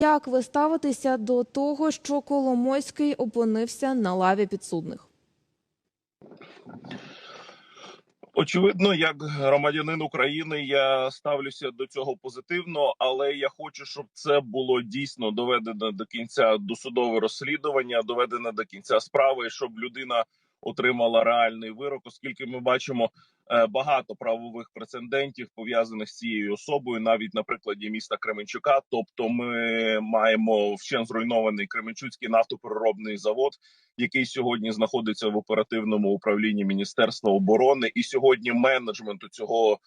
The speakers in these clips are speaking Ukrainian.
Як ви ставитеся до того, що Коломойський опинився на лаві підсудних? Очевидно, як громадянин України, я ставлюся до цього позитивно, але я хочу, щоб це було дійсно доведено до кінця досудове розслідування, доведено до кінця справи, щоб людина отримала реальний вирок, оскільки ми бачимо е, багато правових прецедентів пов'язаних з цією особою, навіть на прикладі міста Кременчука. Тобто, ми маємо вщен зруйнований Кременчуцький нафтопереробний завод, який сьогодні знаходиться в оперативному управлінні Міністерства оборони, і сьогодні менеджменту цього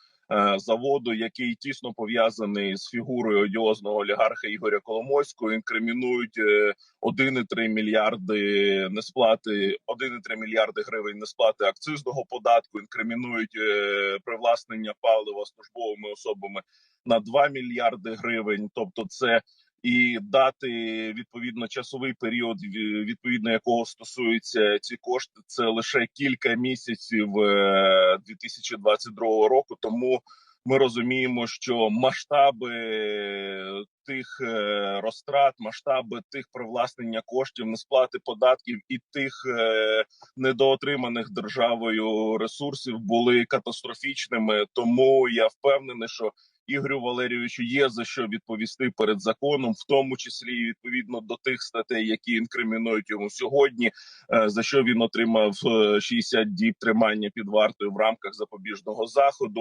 заводу, який тісно пов'язаний з фігурою одіозного олігарха Ігоря Коломойського, інкримінують е, 1,3 мільярди несплати, 1,3 мільярди гривень несплати акцизного податку. Інкримінують е, привласнення палива службовими особами на 2 мільярди гривень. Тобто, це і дати відповідно часовий період, відповідно якого стосуються ці кошти, це лише кілька місяців е, 2022 року. Тому ми розуміємо, що масштаби тих е, розтрат, масштаби тих привласнення коштів, несплати податків і тих е, недоотриманих державою ресурсів були катастрофічними. Тому я впевнений, що Ігорю Валерійовичу є за що відповісти перед законом, в тому числі відповідно до тих статей, які інкримінують йому сьогодні, е, за що він отримав е, 60 діб тримання під вартою в рамках запобіжного заходу.